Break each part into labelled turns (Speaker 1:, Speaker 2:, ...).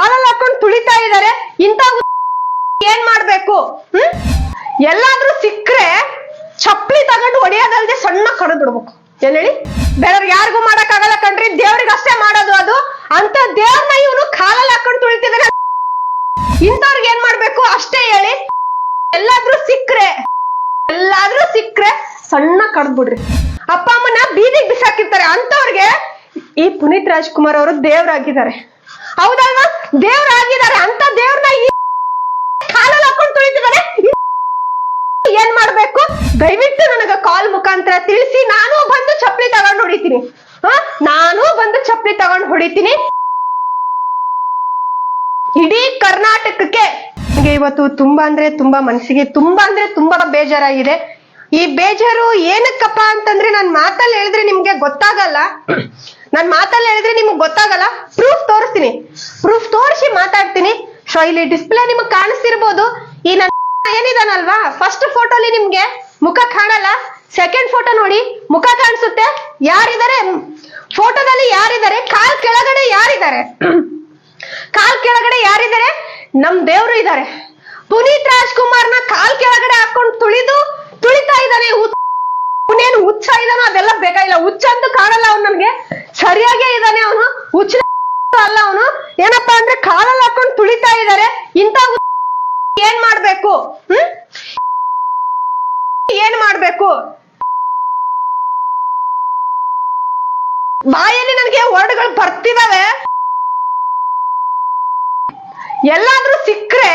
Speaker 1: ಕಾಲಲ್ಲಿ ಹಾಕೊಂಡು ತುಳಿತಾ ಇದಾರೆ ಇಂತ ಏನ್ ಮಾಡ್ಬೇಕು? ಹ್ಮ್? ಎಲ್ಲಾದ್ರೂ ಸಿಕ್ಕ್ರೆ ಚಪ್ಪಲಿ ತಗೊಂಡು ಒಡೆಯೋದಲ್ದೆ ಸಣ್ಣ ಕಡದ್ ಬಿಡ್ಬೇಕು. ಏನ್ ಹೇಳಿ? ಬೇರೆಯವ್ರಿಗೆ ಯಾರಿಗೂ ಮಾಡಕ್ ಆಗಲ್ಲ ಕಣ್ರಿ, ದೇವ್ರಿಗೆ ಅಷ್ಟೇ ಮಾಡೋದು ಅದು. ಅಂತ ದೇವ್ರನ್ನ ಇವನು ಕಾಲಲ್ಲಿ ಹಾಕೊಂಡು ತುಳಿತಿದ್ರೆ ಇಂಥವ್ರಿಗೆ ಏನ್ ಮಾಡ್ಬೇಕು? ಅಷ್ಟೇ ಹೇಳಿ. ಎಲ್ಲಾದ್ರೂ ಸಿಕ್ಕ್ರೆ ಎಲ್ಲಾದ್ರೂ ಸಿಕ್ಕ್ರೆ ಸಣ್ಣ ಕಡ್ದ್ಬಿಡ್ರಿ ಅಪ್ಪ ಅಮ್ಮನ ಬೀದಿಗೆ ಬಿಸಾಕಿರ್ತಾರೆ. ಅಂತವ್ರಿಗೆ ಈ ಪುನೀತ್ ರಾಜ್ಕುಮಾರ್ ಅವರು ದೇವ್ರಾಗಿದ್ದಾರೆ. ಹೌದಲ್ವಾ? ದೇವ್ರಾಗಿದ್ದಾರೆ ಅಂತ ದೇವ್ರನ್ನ ಕಾಲಲ್ಲಿ ಹಾಕೊಂಡು ತುಳಿತಿದ್ದಾರೆ ಏನ್ ಮಾಡ್ಬೇಕು? ದಯವಿಟ್ಟು ನನಗ ಕಾಲ್ ಮುಖಾಂತರ ತಿಳಿಸಿ. ನಾನು ಬಂದು ಚಪ್ಪಲಿ ತಗೊಂಡು ಹೊಡಿತೀನಿ. ಹ? ನಾನು ಬಂದು ಚಪ್ಪಲಿ ತಗೊಂಡು ಹೊಡಿತೀನಿ. ಇಡೀ ಕರ್ನಾಟಕಕ್ಕೆ ನನಗೆ ಇವತ್ತು ತುಂಬಾ ಅಂದ್ರೆ ತುಂಬಾ ಮನಸ್ಸಿಗೆ ತುಂಬಾ ಅಂದ್ರೆ ತುಂಬಾ ಬೇಜಾರಾಗಿದೆ. ಈ ಬೇಜಾರು ಏನಕ್ಕಪ್ಪ ಅಂತಂದ್ರೆ ನನ್ ಮಾತಲ್ಲಿ ಹೇಳಿದ್ರೆ ನಿಮ್ಗೆ ಗೊತ್ತಾಗಲ್ಲ. ನನ್ ಮಾತಲ್ಲಿ ಹೇಳಿದ್ರೆ ನಿಮ್ಗೆ ಗೊತ್ತಾಗಲ್ಲ. ಪ್ರೂಫ್ ತೋರಿಸಿ ಸೊ ಇಲ್ಲಿ ಡಿಸ್ಪ್ಲೇ ನಿಮಗ್ ಕಾಣಿಸ್ತಿರ್ಬೋದು. ಈ ನನ್ನ ಏನಿದಾನಲ್ವಾ? ಫಸ್ಟ್ ಫೋಟೋಲಿ ನಿಮ್ಗೆ ಮುಖ ಕಾಣಲ್ಲ. ಸೆಕೆಂಡ್ ಫೋಟೋ ನೋಡಿ, ಮುಖ ಕಾಣಿಸುತ್ತೆ. ಯಾರಿದ್ದಾರೆ? ಫೋಟೋದಲ್ಲಿ ಯಾರಿದ್ದಾರೆ? ಕಾಲ್ ಕೆಳಗಡೆ ಯಾರಿದ್ದಾರೆ? ಕಾಲ್ ಕೆಳಗಡೆ ಯಾರಿದ್ದಾರೆ? ನಮ್ ದೇವ್ರು ಇದ್ದಾರೆ. ಪುನೀತ್ ರಾಜ್ಕುಮಾರ್ನ ಕಾಲ್ ಕೆಳಗಡೆ ಹಾಕೊಂಡು ತುಳಿದು, ತುಳಿತಾ ಇದ್ದಾನೆ. ಹುಚ್ಚ ಇದಾನೋ ಅದೆಲ್ಲ ಬೇಕಾಗಿಲ್ಲ. ಹುಚ್ಚ ಅಂತೂ ಕಾಣಲ್ಲ ಅವ್ನು ನನ್ಗೆ. ಸರಿಯಾಗೇ ಇದ್ದಾನೆ ಅವನು. ಹುಚ್ಚ ಅಲ್ಲ ಅವನು? ಏನಪ್ಪಾ ಅಂದ್ರೆ ಕಾಲಲ್ಲಿ ಹಾಕೊಂಡು ತುಳಿತಾ ಇದ್ದಾರೆ ಇಂತ ಏನ್ ಮಾಡ್ಬೇಕು? ಏನ್ ಮಾಡ್ಬೇಕು? ಬಾಯಲ್ಲಿ ನನಗೆ ವರ್ಡ್ಗಳು ಬರ್ತಿದಾವೆ. ಎಲ್ಲಾದ್ರೂ ಸಿಕ್ಕ್ರೆ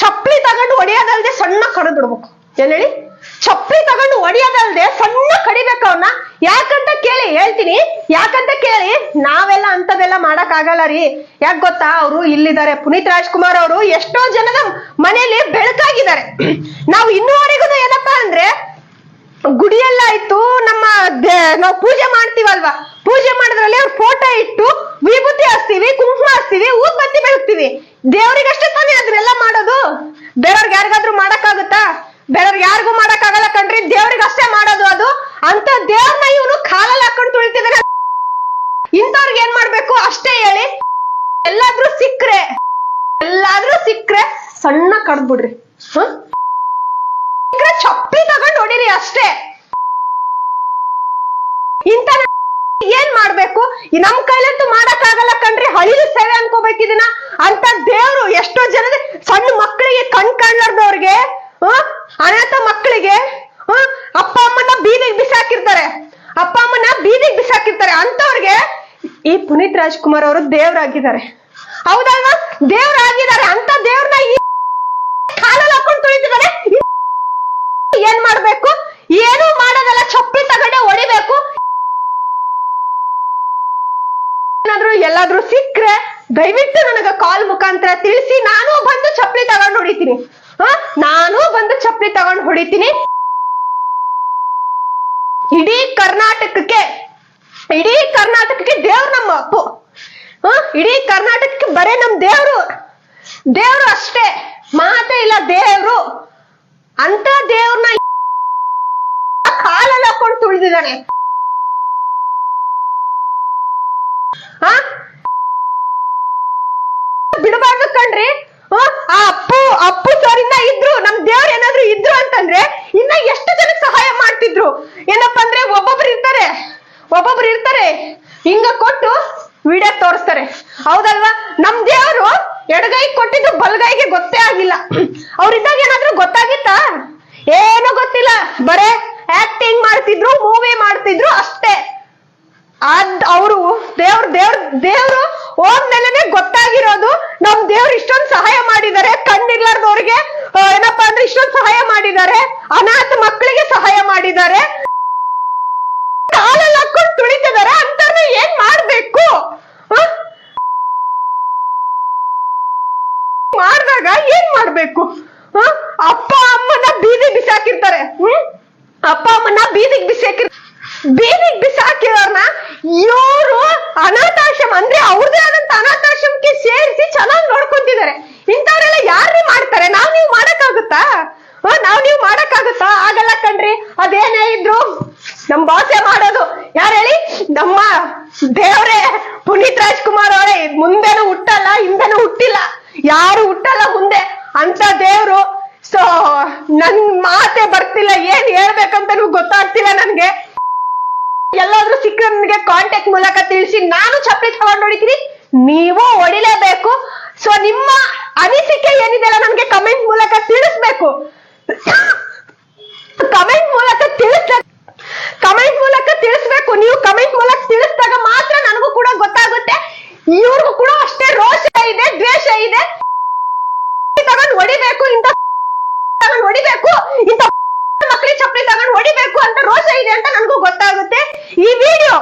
Speaker 1: ಚಪ್ಪಲಿ ತಗೊಂಡು ಹೊಡಿಯೋದಲ್ದೆ ಸಣ್ಣ ಕಡ್ದು ಬಿಡ್ಬೇಕು. ಏನ್ ಹೇಳಿ? ಚಪ್ಪಲಿ ತಗೊಂಡು ಹೊಡಿಯೋದಲ್ದೆ ಸಣ್ಣ ಕಡಿಬೇಕು ಅವನ್ನ ಯಾಕಂತ ಕೇಳಿ ಹೇಳ್ತೀನಿ. ಯಾಕಂತ ಕೇಳಿ, ನಾವೆಲ್ಲ ಆಗಲ್ಲ ರೀ. ಯಾಕೆ ಗೊತ್ತಾ? ಅವರು ಇಲ್ಲಿದ್ದಾರೆ. ಪುನೀತ್ ರಾಜ್ಕುಮಾರ್ ಅವರು ಎಷ್ಟೋ ಜನದ ಮನೆಯಲ್ಲಿ ಬೆಳಕಾಗಿದ್ದಾರೆ. ನಾವು ಇನ್ನೂವರೆಗೂ ಏನಪ್ಪಾ ಅಂದ್ರೆ ಗುಡಿಯಲ್ಲಾಯ್ತು ನಮ್ಮ ನಾವು ಪೂಜೆ ಮಾಡ್ತೀವಲ್ವಾ? ಪೂಜೆ ಮಾಡಿದ್ರಲ್ಲಿ ಅವ್ರ ಫೋಟೋ ಇಟ್ಟು ವಿಭೂತಿ ಹಚ್ತೀವಿ ಕುಂಕುಮ ಹಚ್ತೀವಿ ಊದ್ಬತ್ತಿ ಬೆಳಗ್ತೀವಿ. ದೇವ್ರಿಗಷ್ಟೇ ತಾನೇ ಅದನ್ನೆಲ್ಲ ಮಾಡೋದು? ಬೇರೆಯವ್ರಿಗೆ ಯಾರಿಗಾದ್ರೂ ಮಾಡಕ್ಕಾಗುತ್ತಾ? ಬೇರೆಯವ್ರಿಗೆ ಯಾರಿಗೂ ಮಾಡಕ್ಕಾಗಲ್ಲ ಕಣ್ರಿ, ದೇವ್ರಿಗೆ ಅಷ್ಟೇ ಮಾಡೋದು ಅದು. ಅಂತ ದೇವ್ರನ್ನ ಇವನು ಕಾಲಲ್ಲಿ ಹಾಕೊಂಡು ತುಳಿತಿದಾನೆ ಇಂಥವ್ರಿಗೆ ಏನ್ ಮಾಡ್ಬೇಕು? ಅಷ್ಟೇ ಹೇಳಿ. ಎಲ್ಲಾದ್ರೂ ಸಿಕ್ಕ್ರೆ. ಎಲ್ಲಾದ್ರೂ ಸಿಕ್ಕ್ರೆ ಸಣ್ಣ ಕಡ್ದ್ಬಿಡ್ರಿ. ಹ? ಚಪ್ಪಿ ತಗೊಂಡು ಹೊಡಿರಿ ಅಷ್ಟೇ. ಇಂತ ಏನ್ ಮಾಡ್ಬೇಕು? ನಮ್ ಕೈಲಂತೂ ಮಾಡಕ್ ಆಗಲ್ಲ ಕಣ್ರಿ. ಹಳಿಲು ಸೇವೆ ಅನ್ಕೋಬೇಕು ಇದನ್ನ. ಅಂತ ದೇವ್ರು ಎಷ್ಟೋ ಜನದ ಸಣ್ಣ ಮಕ್ಕಳಿಗೆ ಕಣ್ ಕಾಣ್ಲಾರ್ದವ್ರಿಗೆ ಅನಾಥ ಮಕ್ಕಳಿಗೆ ಅಪ್ಪ ಅಮ್ಮನ ಬೀದಿಗೆ ಬಿಸಾಕಿರ್ತಾರೆ. ಅಪ್ಪ ಅಮ್ಮನ ಬೀದಿಗೆ ಬಿಸಾಕಿರ್ತಾರೆ. ಅಂತವ್ರಿಗೆ ಈ ಪುನೀತ್ ರಾಜ್ಕುಮಾರ್ ಅವರು ದೇವ್ರಾಗಿದ್ದಾರೆ. ಹೌದಲ್ವಾ? ದೇವ್ರಾಗಿದ್ದಾರೆ ಅಂತ ದೇವ್ರನ್ನ ಈ ಕಾಲಲ್ಲಿ ಹಾಕೊಂಡು ತುಳಿತಿದ್ದಾರೆ. ಏನ್ ಮಾಡ್ಬೇಕು? ಏನು ಮಾಡೋದಲ್ಲ ಚಪ್ಪಲಿ ತಗೊಂಡೆ ಹೊಡಿಬೇಕು. ಏನಾದ್ರೂ ಎಲ್ಲಾದ್ರೂ ಸಿಕ್ಕ್ರೆ ದಯವಿಟ್ಟು ನನಗ ಕಾಲ್ ಮುಖಾಂತರ ತಿಳಿಸಿ, ನಾನು ಬಂದು ಚಪ್ಪಲಿ ತಗೊಂಡು ಹೊಡಿತೀನಿ. ಹ? ನಾನು ಬಂದು ಚಪ್ಪಲಿ ತಗೊಂಡು ಹೊಡಿತೀನಿ. ಇಡೀ ಕರ್ನಾಟಕಕ್ಕೆ ಇಡೀ ಕರ್ನಾಟಕಕ್ಕೆ ದೇವ್ರು ನಮ್ಮ ಅಪ್ಪು. ಹ? ಇಡೀ ಕರ್ನಾಟಕಕ್ಕೆ ಬರೇ ನಮ್ ದೇವ್ರು. ದೇವ್ರು ಅಷ್ಟೇ. ಮಾತೇ ಇಲ್ಲ ದೇವ್ರು. ಅಂತ ದೇವ್ರನ್ನ ಕಾಲಲ್ಲಿ ಹಾಕೊಂಡು ತುಳಿದಿದ್ದಾನೆ. ಆ ಬಿಡಬಾರ್ದು ಕಣ್ರಿ ಆ, ಆ ಅಪ್ಪು ಅಪ್ಪು ಸರ್ ಇನ್ನ ಇದ್ರು ನಮ್ ದೇವ್ರ ಏನಾದ್ರು ಇದ್ರು ಅಂತಂದ್ರೆ ಇನ್ನ ಎಷ್ಟು ಜನಕ್ಕೆ ಸಹಾಯ ಮಾಡ್ತಿದ್ರು ಏನಪ್ಪಾ ಅಂದ್ರೆ ಒಬ್ಬೊಬ್ರು ಇರ್ತಾರೆ ಒಬ್ಬೊಬ್ರು ಇರ್ತಾರೆ, ಹಿಂಗ ಕೊಟ್ಟು ವಿಡಿಯೋ ತೋರಿಸ್ತಾರೆ. ಹೌದಲ್ವಾ? ನಮ್ ದೇವರು ಎಡಗೈ ಕೊಟ್ಟಿದ್ದು ಬಲಗೈಗೆ ಗೊತ್ತೇ ಆಗಿಲ್ಲ. ಅವ್ರಿದ್ದಾಗ ಏನಾದ್ರೂ ಗೊತ್ತಾಗಿತ್ತಾ? ಏನೋ ಗೊತ್ತಿಲ್ಲ. ಬರೇ ಆಕ್ಟಿಂಗ್ ಮಾಡ್ತಿದ್ರು ಮೂವಿ ಮಾಡ್ತಿದ್ರು ಅಷ್ಟೇ. ಅದ್ ಅವರು ದೇವ್ರ ದೇವ್ರ ದೇವ್ರು ಹೋದ್ಮೇಲೆನೆ ಗೊತ್ತಾಗಿರೋದು ನಮ್ ದೇವ್ರು ಇಷ್ಟೊಂದು ಸಹಾಯ ಮಾಡಿದ್ದಾರೆ ಕಣ್ಣಿರ್ಲಾರ್ದವ್ರಿಗೆ ಆ, ಏನಪ್ಪಾ ಅಂದ್ರೆ ಇಷ್ಟೊಂದು ಸಹಾಯ ಮಾಡಿದ್ದಾರೆ ಅನಾಥ ಮಕ್ಕಳಿಗೆ ಸಹಾಯ ಮಾಡಿದ್ದಾರೆ ಕಾಲಲ್ಲಿ ಹಾಕೊಂಡು ತುಳಿತಿದ್ದಾರೆ ಅಂತವ್ರನ್ನ ಏನ್ ಮಾಡ್ಬೇಕು ಆ? ಮಾಡ್ದಾಗ ಏನ್ ಮಾಡ್ಬೇಕು? ಅಪ್ಪ ಅಮ್ಮನ ಬೀದಿ ಬಿಸಾಕಿರ್ತಾರೆ. ಹ್ಮ್? ಅಪ್ಪ ಅಮ್ಮನ ಬೀದಿಗೆ ಬಿಸಾಕಿರ್ ಬೀದಿಗೆ ಬಿಸಾಕಿರೋರ್ನ ಇವರು ಅನಾಥಾಶ್ರಮ ಅಂದ್ರೆ ಅವ್ರದೇ ಆದಂತ ಅನಾಥಾಶ್ರಮಕ್ಕೆ ಸೇರಿಸಿ ಚೆನ್ನಾಗಿ ನೋಡ್ಕೊಂತಿದ್ದಾರೆ. ಇಂಥವ್ರೆಲ್ಲ ಯಾರ್ರಿ ಮಾಡ್ತಾರೆ? ನಾವ್ ನೀವು ಮಾಡಕ್ಕಾಗುತ್ತಾ? ನಾವ್ ನೀವು ಮಾಡಕ್ಕಾಗುತ್ತಾ? ಆಗಲ್ಲ ಕಣ್ರಿ. ಅದೇನೇ ಇದ್ರು ನಮ್ ಭಾಷೆ ಮಾಡೋದು. ಯಾರು ಹೇಳಿ? ನಮ್ಮ ದೇವ್ರೆ, ಪುನೀತ್ ರಾಜ್ಕುಮಾರ್ ಅವರೇ. ಮುಂದೆನೂ ಹುಟ್ಟಲ್ಲ ಹುಟ್ಟಿಲ್ಲ ಯಾರು ಹುಟ್ಟಲ್ಲ ಮುಂದೆ ಅಂತ ದೇವ್ರು. ನನ್ ಮಾತೆ ಬರ್ತಿಲ್ಲ, ಏನ್ ಹೇಳ್ಬೇಕಂತನೂ ಗೊತ್ತಾಗ್ತಿಲ್ಲ ನನ್ಗೆ. ಎಲ್ಲಾದ್ರೂ ಸಿಕ್ಕ ನನ್ಗೆ ಕಾಂಟ್ಯಾಕ್ಟ್ ಮೂಲಕ ತಿಳಿಸಿ, ನಾನು ಚಪ್ಪಲಿ ತಗೊಂಡು ಹೊಡಿತೀನಿ ನೀವು ಹೊಡಿಲೇಬೇಕು. ಸೊ ನಿಮ್ಮ ಅನಿಸಿಕೆ ಏನಿದೆ ಅಲ್ಲ ನನ್ಗೆ ಕಮೆಂಟ್ ಮೂಲಕ ತಿಳಿಸ್ಬೇಕು ಕಮೆಂಟ್ ಮೂಲಕ ತಿಳಿಸ್ ಕಮೆಂಟ್ ಮೂಲಕ ತಿಳಿಸ್ಬೇಕು ನೀವು ಕಮೆಂಟ್ ಮೂಲಕ ತಿಳಿಸಿದಾಗ ಮಾತ್ರ ನನಗೂ ಕೂಡ ಗೊತ್ತಾಗುತ್ತೆ ಇವ್ರಿಗೂ ಕೂಡ ಅಷ್ಟೇ ರೋಷ ಇದೆ, ದ್ವೇಷ ಇದೆ. ತಗೊಂಡ್ ಹೊಡಿಬೇಕು ಇಂತ ತಗೊಂಡ್ ಹೊಡಿಬೇಕು ಇಂತ ಮಕ್ಕಳಿಗೆ ಚಪ್ಪಲಿ ತಗೊಂಡ್ ಹೊಡಿಬೇಕು ಅಂತ ರೋಷ ಇದೆ ಅಂತ ನನಗೂ ಗೊತ್ತಾಗುತ್ತೆ. ಈ ವಿಡಿಯೋ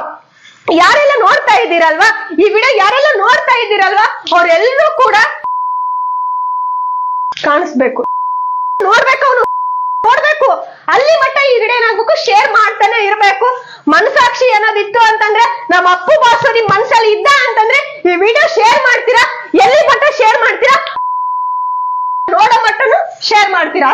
Speaker 1: ಯಾರೆಲ್ಲ ನೋಡ್ತಾ ಇದ್ದೀರಲ್ವಾ? ಈ ವಿಡಿಯೋ ಯಾರೆಲ್ಲ ನೋಡ್ತಾ ಇದ್ದೀರಲ್ವಾ? ಅವರೆಲ್ಲರೂ ಕೂಡ ಕಾಣಿಸ್ಬೇಕು. ನೋಡ್ಬೇಕು ಅವನು. ನೋಡ್ಬೇಕು. ಅಲ್ಲಿ ಮಟ್ಟ ಈ ವಿಡಿಯೋ ಏನಾಗ್ಬೇಕು ಶೇರ್ ಮಾಡ್ತಾನೆ ಇರ್ಬೇಕು. ಮನಸಾಕ್ಷಿ ಅನ್ನೋದಿತ್ತು ಅಂತಂದ್ರೆ, ನಮ್ಮ ಅಪ್ಪು ಬಾಸು ನಿಮ್ ಮನ್ಸಲ್ಲಿ ಇದ್ದ ಅಂತಂದ್ರೆ ಈ ವಿಡಿಯೋ ಶೇರ್ ಮಾಡ್ತೀರಾ ಎಲ್ಲಿ ಮಟ್ಟ ಶೇರ್ ಮಾಡ್ತೀರಾ ನೋಡೋ ಮಟ್ಟನು ಶೇರ್ ಮಾಡ್ತೀರಾ